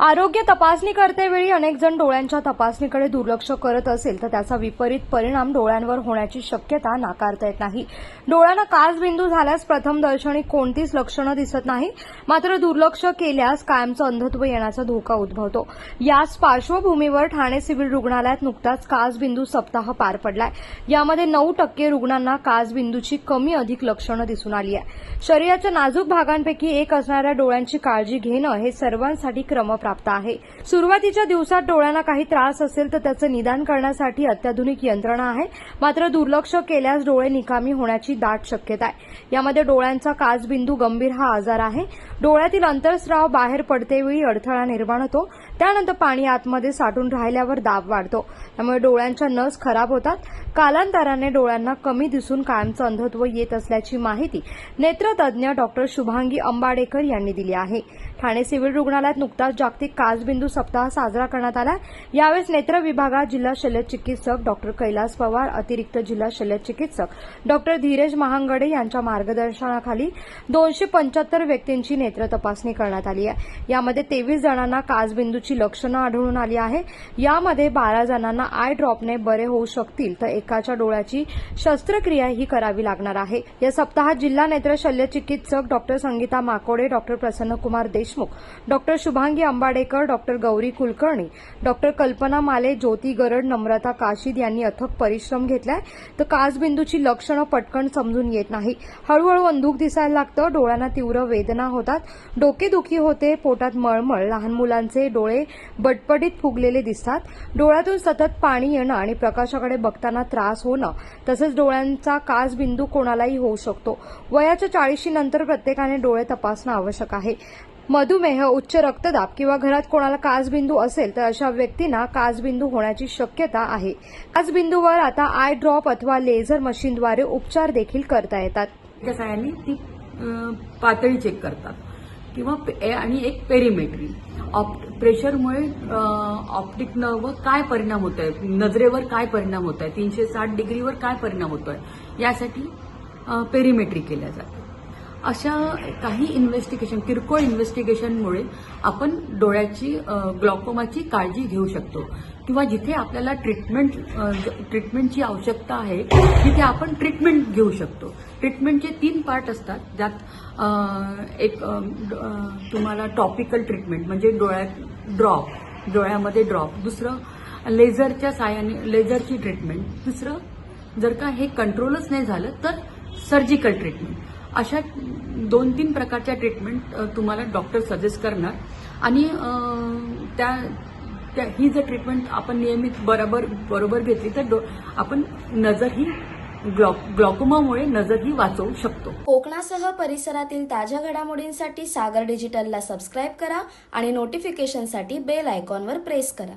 आरोग्य तपासणी करतेवेळी अनेक जण डोळ्यांच्या तपासणीकडे दुर्लक्ष करत असेल तर त्याचा विपरीत परिणाम डोळ्यांवर होण्याची शक्यता नाकारता येत नाही. डोळ्यांना काचबिंदू झाल्यास प्रथम दर्शनी कोणतीच लक्षणं दिसत नाही. मात्र दुर्लक्ष केल्यास कायमचं अंधत्व येण्याचा धोका उद्भवतो. याच पार्श्वभूमीवर ठाणे सिव्हिल रुग्णालयात नुकताच काचबिंदू सप्ताह पार पडलाय. यामध्ये नऊ टक्के रुग्णांना काचबिंदूची कमी अधिक लक्षणं दिसून आली आहे शरीराच्या नाजूक भागांपैकी एक असणाऱ्या डोळ्यांची काळजी घेणं हे सर्वांसाठी प्राप्त आहे. सुरुवातीच्या दिवसात डोळ्यांना काही त्रास असेल तर त्याचं निदान करण्यासाठी अत्याधुनिक यंत्रणा आहे. मात्र दुर्लक्ष केल्यास डोळे निकामी होण्याची दाट शक्यता आहे. यामध्ये डोळ्यांचा काचबिंदू गंभीर हा आजार आहे. डोळ्यातील अंतरस्राव बाहेर पडतेवेळी अडथळा निर्माण होतो. त्यानंतर पाणी आतमध्ये साठून राहिल्यावर दाब वाढतो. त्यामुळे डोळ्यांच्या नस खराब होतात. कालांतराने डोळ्यांना कमी दिसून कायमचं अंधत्व येत असल्याची माहिती नेत्रतज्ञ डॉक्टर शुभांगी अंबाडेकर यांनी दिली आहे. ठाणे सिव्हिल रुग्णालयात नुकताच जागतिक काचबिंदू सप्ताह साजरा करण्यात आला यावेळेस नेत्र विभागात जिल्हा शल्यचिकित्सक डॉक्टर कैलास पवार अतिरिक्त जिल्हा शल्यचिकित्सक डॉक्टर धीरज महांगडे यांच्या मार्गदर्शनाखाली दोनशे पंच्याहत्तर व्यक्तींची नेत्र तपासणी करण्यात आली आहे. यामध्ये तेवीस जणांना कोविडची लक्षणं आढळून आली आहे. यामध्ये बारा जणांना आय ड्रॉपने बरे होऊ शकतील तर एकाच्या डोळ्याची शस्त्रक्रिया ही करावी लागणार आहे. या सप्ताहात जिल्हा नेत्र शल्यचिकित्सक doctor Sangeeta Makode doctor Prasannakumar Deshmukh doctor Shubhangi Ambadekar doctor Gauri Kulkarni doctor Kalpana Male Jyoti Garad नम्रता काशीद यांनी अथक परिश्रम घेतलाय. तर काचबिंदूची लक्षणं पटकन समजून येत नाही. हळूहळू अंधूक दिसायला लागतं डोळ्यांना तीव्र वेदना होतात. डोकेदुखी होते पोटात मळमळ लहान मुलांचे डोळे बटपटीत फुगलेले दिसतात. डोळ्यातून सतत पाणी येणं आणि प्रकाशाकडे बघताना त्रास होणं तसंच डोळ्यांचा कासबिंदू कोणालाही होऊ शकतो. वयाच्या चाळीशी नंतर प्रत्येकाने डोळे तपासणं आवश्यक आहे. मधुमेह उच्च रक्तदाब किंवा घरात कोणाला काजबिंदू असेल तर अशा व्यक्तींना काजबिंदू होण्याची शक्यता आहे. काजबिंदूवर आता आय ड्रॉप अथवा लेझर मशीनद्वारे उपचार देखील करता येतात. ती पातळी चेक करतात. किंवा आणि एक पेरिमेट्री ऑप प्रेशरमुळे ऑप्टिक नर्व काय परिणाम होत आहे नजरेवर काय परिणाम होत आहे तीनशे साठ डिग्रीवर काय परिणाम होतो आहे यासाठी पेरिमेट्री केल्या जाते. अशा काही इन्व्हेस्टिगेशन किरकोळ इन्व्हेस्टिगेशनमुळे आपण डोळ्याची ग्लॉकोमाची काळजी घेऊ शकतो. किंवा जिथे आपल्याला ट्रीटमेंट ट्रीटमेंटची आवश्यकता आहे तिथे आपण ट्रीटमेंट घेऊ शकतो. ट्रीटमेंटचे तीन पार्ट असतात. ज्यात एक तुम्हाला टॉपिकल ट्रीटमेंट म्हणजे डोळ्यात ड्रॉप डोळ्यामध्ये ड्रॉप दुसरं लेझरच्या साहाय्याने लेझरची ट्रीटमेंट दुसरं जर का हे कंट्रोलच नाही झालं तर सर्जिकल ट्रीटमेंट अशा दोन तीन प्रकारच्या ट्रीटमेंट तुम्हाला डॉक्टर सजेस्ट करणार. आणि त्या त्या ही जर ट्रीटमेंट आपण नियमित बरोबर बरोबर घेतली तर आपण नजर ही ग्लॉकोमामुळे नजर ही वाचवू शकतो. कोकणासह परिसरातील ताज्या घडामोडींसाठी सागर डिजिटलला सबस्क्राईब करा आणि नोटिफिकेशनसाठी बेल आयकॉनवर प्रेस करा.